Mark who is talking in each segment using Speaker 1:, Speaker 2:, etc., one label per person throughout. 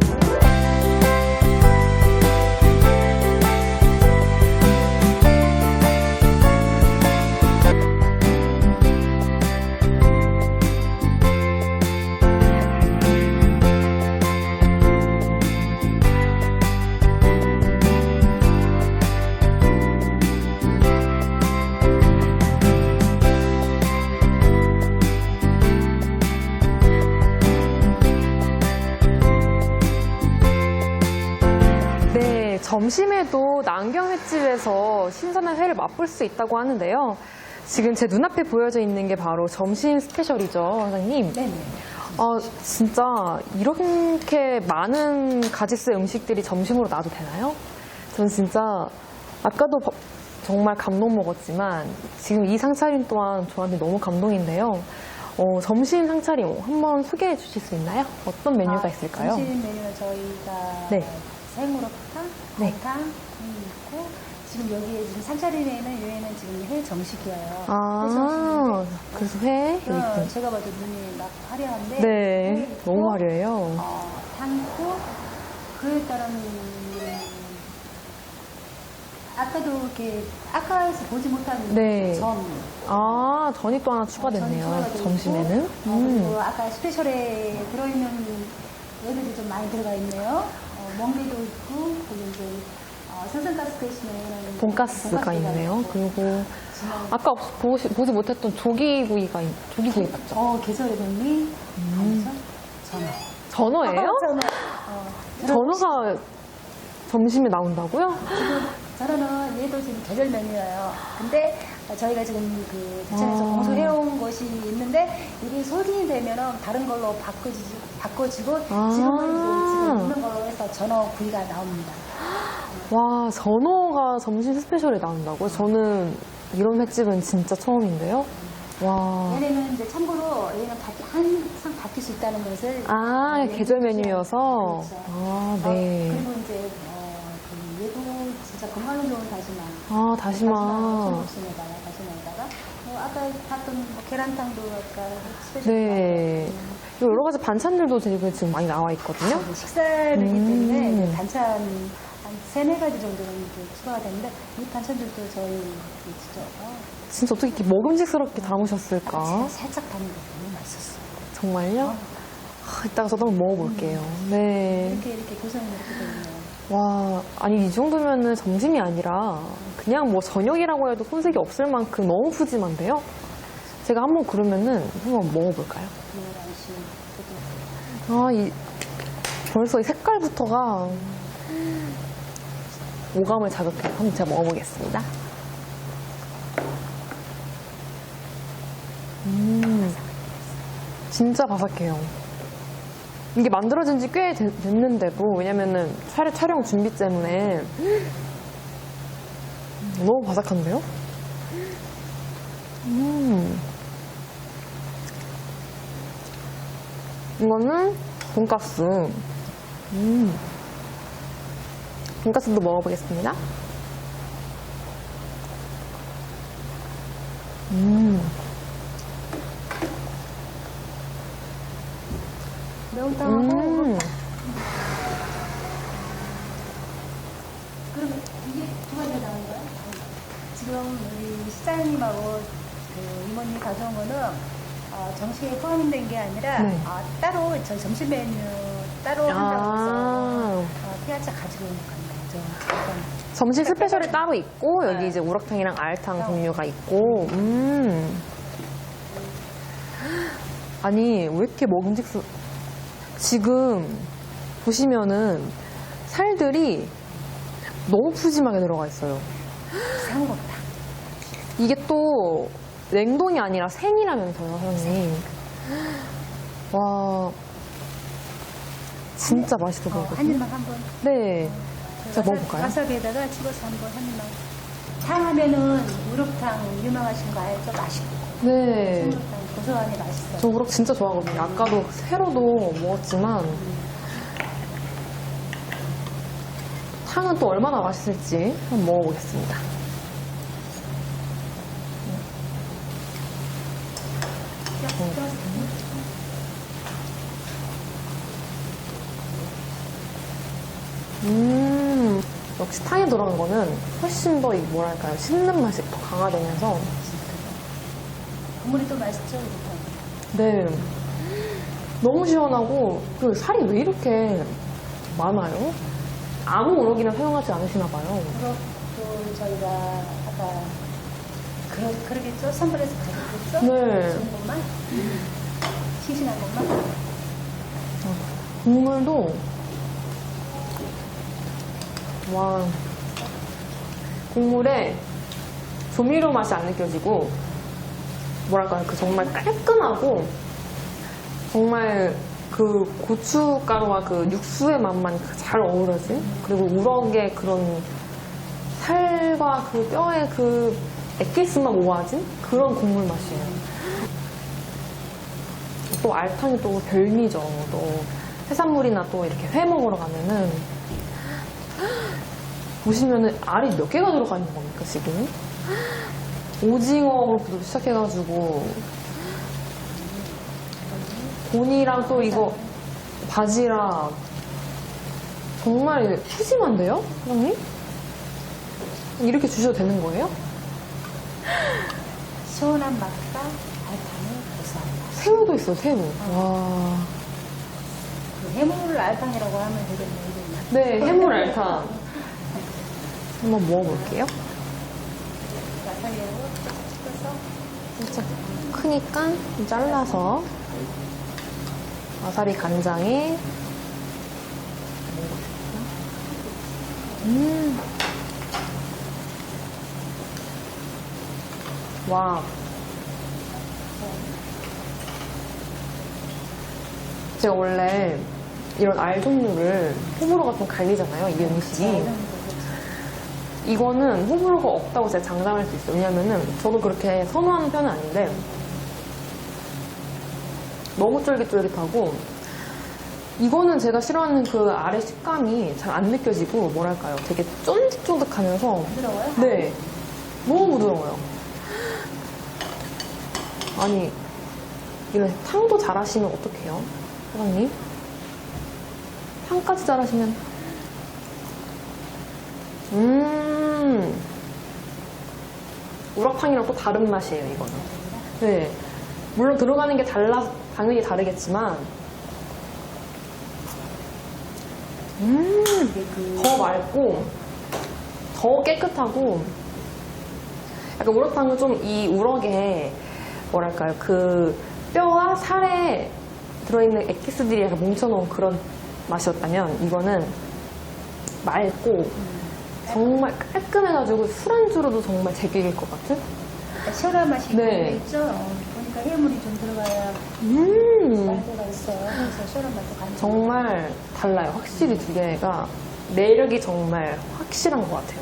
Speaker 1: 네, 점심에도 남경 횟집에서 신선한 회를 맛볼 수 있다고 하는데요. 지금 제 눈앞에 보여져 있는 게 바로 점심 스페셜이죠, 사장님.
Speaker 2: 네네.
Speaker 1: 아, 진짜 이렇게 많은 가짓수의 음식들이 점심으로 놔도 되나요? 전 진짜 아까도 버- 정말 감동 먹었지만 지금 이 상차림 또한 저한테 너무 감동인데요. 어, 점심 상차림 한번 소개해 주실 수 있나요? 어떤 메뉴가
Speaker 2: 아,
Speaker 1: 있을까요?
Speaker 2: 점심 메뉴는 저희가
Speaker 1: 네.
Speaker 2: 생우럭탕,
Speaker 1: 네.
Speaker 2: 있고 지금 여기에 지금 상차림에는 여기는 지금 회 정식이에요.
Speaker 1: 아, 그래서 회 여기
Speaker 2: 어,
Speaker 1: 있군.
Speaker 2: 제가 봐도 눈이 막 화려한데
Speaker 1: 네,
Speaker 2: 회 있고,
Speaker 1: 너무 화려해요.
Speaker 2: 어, 탕고 그에 따른 음, 아까도 이렇게 아까에서 보지 못한
Speaker 1: 네.
Speaker 2: 전
Speaker 1: 아, 전이 또 하나 추가됐네요.
Speaker 2: 전이 추가가 돼
Speaker 1: 점심에는.
Speaker 2: 있고, 어,
Speaker 1: 음.
Speaker 2: 그리고 아까 스페셜에 들어있는 얘들이 좀 많이 들어가 있네요. 어, 멍게도 있고, 그리고 이제 어, 생선가스 대신에
Speaker 1: 돈가스가 있네요. 그리고 아까 없- 보시, 보지 못했던 조기구이가 있, 조기구이 맞죠?
Speaker 2: 어, 계절의 백미, 반찬, 전어.
Speaker 1: 전어예요?
Speaker 2: 전어. 어,
Speaker 1: 전어가 점심에 나온다고요?
Speaker 2: 전어는 얘도 지금 계절 메뉴예요. 근데 저희가 지금 그 대천에서
Speaker 1: 아.
Speaker 2: 공수해온 것이 있는데 이게 소진이 되면은 다른 걸로 바꿔지, 바꿔지고
Speaker 1: 아.
Speaker 2: 지금은 이제 지금 있는 걸로 해서 전어 구이가 나옵니다.
Speaker 1: 와, 전어가 점심 스페셜에 나온다고요? 저는 이런 횟집은 진짜 처음인데요. 와.
Speaker 2: 얘네는 이제 참고로 얘는 바, 항상 바뀔 수 있다는 것을
Speaker 1: 아,
Speaker 2: 어,
Speaker 1: 계절
Speaker 2: 얘기해
Speaker 1: 메뉴여서?
Speaker 2: 주셔야-
Speaker 1: 아,
Speaker 2: 그렇죠.
Speaker 1: 네.
Speaker 2: 어, 그리고 이제 어, 그 얘도 진짜 건강에 좋은 다시마.
Speaker 1: 아, 다시마.
Speaker 2: 다시마에다가 다시마에다가 뭐 아까 봤던 뭐 계란탕도 아까 스페셜.
Speaker 1: 네. 요 여러 가지 반찬들도 되게 지금 많이 나와 있거든요.
Speaker 2: 이제 식사류이기
Speaker 1: 음.
Speaker 2: 때문에 이제 반찬 한 세네 가지 정도는 이제 추가가 되는데 이 반찬들도 저희 그 진짜 어,
Speaker 1: 진짜 어떻게 이렇게 먹음직스럽게 담으셨을까?
Speaker 2: 제가 살짝 담은 게 너무 맛있었어요.
Speaker 1: 정말요? 아, 이따가 저도 한번 먹어볼게요. 네.
Speaker 2: 이렇게 이렇게 구성이 이렇게 되네요.
Speaker 1: 와, 아니, 이 정도면은 점심이 아니라 그냥 뭐 저녁이라고 해도 손색이 없을 만큼 너무 푸짐한데요? 제가 한번 그러면은 한번 먹어볼까요? 아, 이, 벌써 이 색깔부터가 오감을 자극해요. 한번 제가 먹어보겠습니다. 음, 진짜 바삭해요. 이게 만들어진 지 꽤 됐는데도, 왜냐면은 촬영, 촬영 준비 때문에 너무 바삭한데요? 음. 이거는 돈가스. 음. 돈가스도 먹어보겠습니다. 음.
Speaker 2: 매운탕하고
Speaker 1: 음.
Speaker 2: 그럼 이게 두 가지가 나온 거야? 지금 우리 시장님하고 그 이모님 가져온 거는 어, 정식에 포함된 게 아니라
Speaker 1: 네.
Speaker 2: 어, 따로 저 점심 메뉴 따로 한다고 해서
Speaker 1: 아.
Speaker 2: 어, 피아차 가지고 온 약간
Speaker 1: 점심 스페셜이 따로 있고, 여기
Speaker 2: 네.
Speaker 1: 이제 우럭탕이랑 알탕 종류가 있고, 음. 아니, 왜 이렇게 먹음직스, 지금 보시면은 살들이 너무 푸짐하게 들어가 있어요.
Speaker 2: 이상한 겁니다.
Speaker 1: 이게 또 냉동이 아니라 생이라면서요, 사장님. 와, 진짜 맛있어
Speaker 2: 어,
Speaker 1: 보이거든요.
Speaker 2: 한 입만 한번
Speaker 1: 네.
Speaker 2: 그
Speaker 1: 자,
Speaker 2: 와사-
Speaker 1: 먹어볼까요?
Speaker 2: 와사비에다가 찍어서 한번 한 입만. 탕하면은 우럭탕 유명하신 거 알죠? 맛있고.
Speaker 1: 네.
Speaker 2: 생우럭탕 고소하니 맛있어요.
Speaker 1: 저 우럭 진짜 좋아하거든요. 아까도 회로도 먹었지만 탕은 또 얼마나 맛있을지 한번 먹어보겠습니다. 음, 역시 탕에 들어간 거는 훨씬 더 이 뭐랄까요 씹는 맛이 더 강화되면서
Speaker 2: 국물이 또 맛있죠, 이렇게.
Speaker 1: 네 너무 시원하고 그 살이 왜 이렇게 많아요? 아무 우럭이나 사용하지 않으시나 봐요.
Speaker 2: 그것도 저희가 아까 그러, 그러겠죠? 선물해서 가겠죠?
Speaker 1: 네.
Speaker 2: 좋은 것만? 싱싱한 것만?
Speaker 1: 국물도 와 국물에 조미료 맛이 안 느껴지고 뭐랄까요 그 정말 깔끔하고 정말 그 고춧가루와 그 육수의 맛만 잘 어우러진 그리고 우럭의 그런 살과 그 뼈의 그 액기스만 모아진 그런 국물 맛이에요. 또 알탕이 또 별미죠. 또 해산물이나 또 이렇게 회 먹으러 가면은 보시면은 알이 몇 개가 들어가 있는 겁니까 지금? 오징어부터 시작해가지고 곤이랑 또 이거 바지락 정말 푸짐한데요, 사장님? 이렇게 주셔도 되는 거예요?
Speaker 2: 시원한 맛과 알탕의 고소한 맛.
Speaker 1: 새우도 있어요, 새우. 와.
Speaker 2: 그 해물을 알탕이라고 하면 되겠네요, 이름이.
Speaker 1: 네, 해물 알탕. 한번
Speaker 2: 찍어서
Speaker 1: 진짜 크니까 잘라서 와사비 간장에 음. 와. 제가 원래 이런 알 종류를 호불호가 좀 갈리잖아요, 이 음식이. 이거는 호불호가 없다고 제가 장담할 수 있어요. 왜냐면은 저도 그렇게 선호하는 편은 아닌데 너무 쫄깃쫄깃하고 이거는 제가 싫어하는 그 알의 식감이 잘 안 느껴지고 뭐랄까요. 되게 쫀득쫀득하면서
Speaker 2: 부드러워요?
Speaker 1: 네 너무 부드러워요. 아니 이런 탕도 잘하시면 어떡해요? 사장님? 탕까지 잘하시면 음 우럭탕이랑 또 다른 맛이에요 이거는. 네. 물론 들어가는 게 달라 당연히 다르겠지만. 음 더 맑고 더 깨끗하고. 약간 우럭탕은 좀 이 우럭에 뭐랄까요 그 뼈와 살에 들어있는 엑기스들이 약간 뭉쳐놓은 그런 맛이었다면 이거는 맑고 정말 깔끔해가지고 술안주로도 정말 제격일 것 같은?
Speaker 2: 약간 시원한 맛이
Speaker 1: 네.
Speaker 2: 있죠? 보니까 해물이 좀 들어가야
Speaker 1: 음
Speaker 2: 날개가 있어요. 그래서 시원한 맛도 가는
Speaker 1: 정말 달라요 확실히 두 개가 매력이 정말 확실한 것 같아요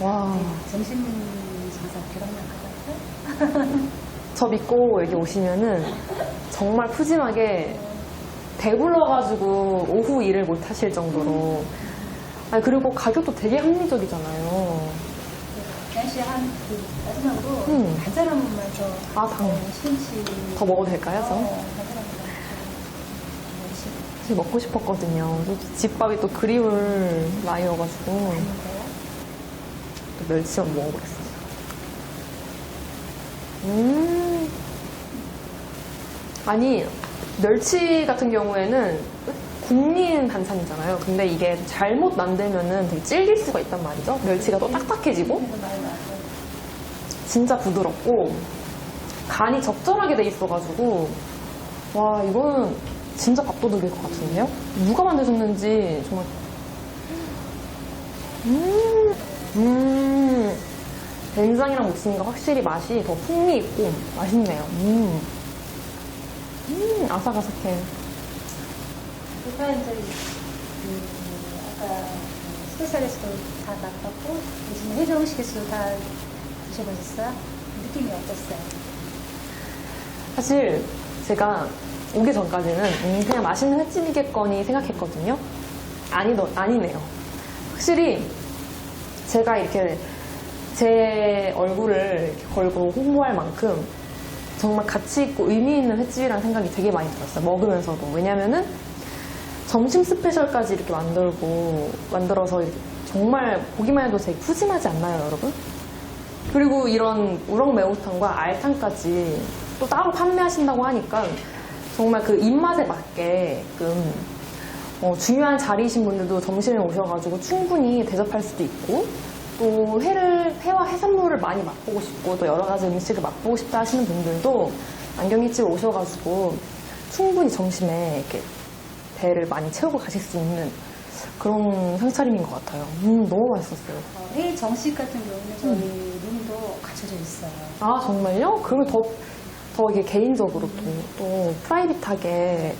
Speaker 1: 와
Speaker 2: 점심 장사 대박 날것 같아요.
Speaker 1: 저 믿고 여기 오시면은 정말 푸짐하게 배불러가지고 오후 일을 못 하실 정도로. 아 그리고 가격도 되게 합리적이잖아요.
Speaker 2: 그냥 씨한 그, 마지막으로
Speaker 1: 음.
Speaker 2: 것만 더
Speaker 1: 아, 당.
Speaker 2: 어, 시금치
Speaker 1: 더 먹어도 될까요, 저?
Speaker 2: 어, 더
Speaker 1: 사실 먹고 싶었거든요. 또 집밥이 또 그리울 나이여가지고. 또 멸치 한번 먹어보겠습니다. 음. 아니 멸치 같은 경우에는 국민 반찬이잖아요. 근데 이게 잘못 만들면은 되게 질길 수가 있단 말이죠. 멸치가 또 딱딱해지고. 진짜 부드럽고 간이 적절하게 돼 있어가지고 와 이거는 진짜 밥도둑일 것 같은데요? 누가 만드셨는지 정말 음, 음 된장이랑 무치니까 확실히 맛이 더 풍미 있고 맛있네요. 음, 음 아삭아삭해.
Speaker 2: 이제 그 아까 그 스페셜리스트 다 맛봤고 요즘 해정식에서 다 드셔보셨어요? 느낌이 어땠어요?
Speaker 1: 사실 제가 오기 전까지는 음, 그냥 맛있는 횟집이겠거니 생각했거든요. 아니더, 아니네요. 확실히 제가 이렇게 제 얼굴을 이렇게 걸고 홍보할 만큼 정말 가치 있고 의미 있는 횟집이라는 생각이 되게 많이 들었어요. 먹으면서도. 왜냐면은 점심 스페셜까지 이렇게 만들고 만들어서 정말 보기만 해도 되게 푸짐하지 않나요, 여러분? 그리고 이런 우럭 매운탕과 알탕까지 또 따로 판매하신다고 하니까 정말 그 입맛에 맞게끔 어, 중요한 자리이신 분들도 점심에 오셔가지고 충분히 대접할 수도 있고 또 회를 회와 해산물을 많이 맛보고 싶고 또 여러 가지 음식을 맛보고 싶다 하시는 분들도 안경이집 오셔가지고 충분히 점심에 이렇게 배를 많이 채우고 가실 수 있는 그런 상차림인 것 같아요. 음, 너무 맛있었어요.
Speaker 2: 어, 회 정식 같은 경우는 저희 룸도 갖춰져 있어요.
Speaker 1: 아 정말요? 그러면 더, 더 이게 개인적으로 또, 또 프라이빗하게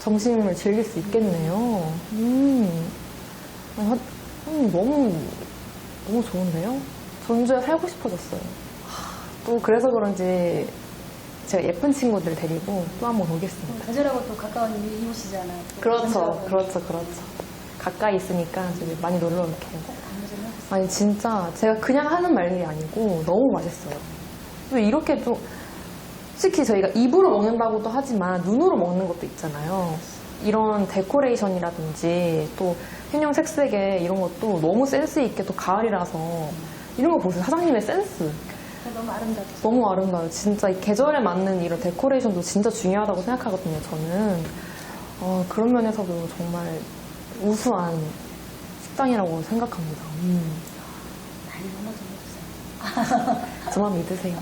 Speaker 1: 점심을 즐길 수 있겠네요. 음, 아, 음, 너무 너무 좋은데요? 전주에 살고 싶어졌어요. 하, 또 그래서 그런지 제가 예쁜 친구들 데리고 또 한 번 오겠습니다.
Speaker 2: 거제라고 또 가까운 이- 이웃이잖아요. 또
Speaker 1: 그렇죠,
Speaker 2: 전주하고
Speaker 1: 그렇죠, 그렇죠. 가까이 있으니까 저기 많이 놀러 올게요.
Speaker 2: 꼭 방문 좀 해보세요.
Speaker 1: 아니 진짜 제가 그냥 하는 말이 아니고 너무 맛있어요. 또 이렇게 또 솔직히 저희가 입으로 먹는다고도 하지만 눈으로 먹는 것도 있잖아요. 이런 데코레이션이라든지 또 현영 색색에 이런 것도 너무 센스 있게 또 가을이라서 이런 거 보세요. 사장님의 센스.
Speaker 2: 너무 아름답죠.
Speaker 1: 너무 아름다워요. 진짜 이 계절에 맞는 이런 데코레이션도 진짜 중요하다고 생각하거든요, 저는. 어, 그런 면에서도 정말 우수한 식당이라고 생각합니다. 음.
Speaker 2: 많이 넘어 좀 해주세요.
Speaker 1: 저만 믿으세요.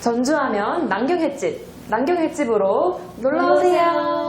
Speaker 1: 전주하면 남경 횟집, 남경 횟집으로 놀러 오세요.